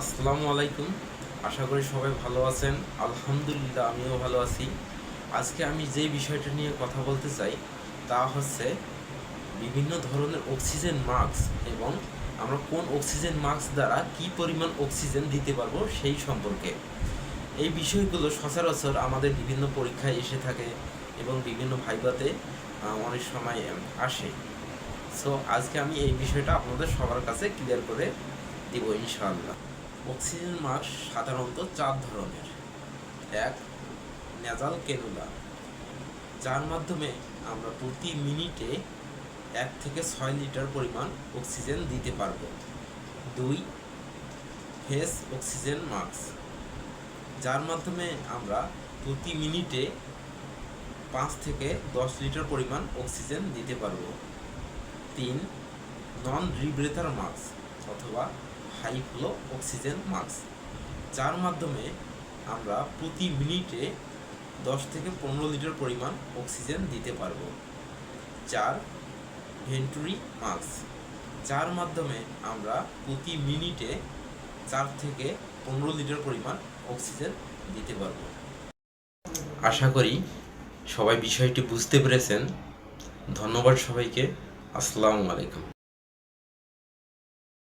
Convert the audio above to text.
আসসালামু আলাইকুম। আশা করি সবাই ভালো আছেন। আলহামদুলিল্লাহ, আমিও ভালো আছি। আজকে আমি যে বিষয়টা নিয়ে কথা বলতে চাই, তা হচ্ছে বিভিন্ন ধরনের অক্সিজেন মাস্ক এবং আমরা কোন অক্সিজেন মাস্ক দ্বারা কি পরিমাণ অক্সিজেন দিতে পারব সেই সম্পর্কে। এই বিষয়গুলো সচরাচর আমাদের বিভিন্ন পরীক্ষায় এসে থাকে এবং বিভিন্ন ভাইবাতে অনেক সময় আসে। সো, আজকে আমি এই বিষয়টা আপনাদের সবার কাছে ক্লিয়ার করে দিব ইনশাআল্লাহ। অক্সিজেন মাস্ক সাধারণত চার ধরনের। এক, নেজাল কেনুলা। যার মাধ্যমে আমরা প্রতি মিনিটে এক থেকে ছয় লিটার পরিমাণ অক্সিজেন দিতে পারব। দুই, ফেস অক্সিজেন মাস্ক। যার মাধ্যমে আমরা প্রতি মিনিটে পাঁচ থেকে দশ লিটার পরিমাণ অক্সিজেন দিতে পারব। তিন নন রিব্রেথার মাস্ক অথবা হাই ফ্লো অক্সিজেন মাস্ক, যার মাধ্যমে আমরা প্রতি মিনিটে দশ থেকে পনেরো লিটার পরিমাণ অক্সিজেন দিতে পারব। চার ভেন্টুরি মাস্ক, যার মাধ্যমে আমরা প্রতি মিনিটে চার থেকে পনেরো লিটার পরিমাণ অক্সিজেন দিতে পারব। আশা করি সবাই বিষয়টি বুঝতে পেরেছেন। ধন্যবাদ সবাইকে। আসসালামু আলাইকুম।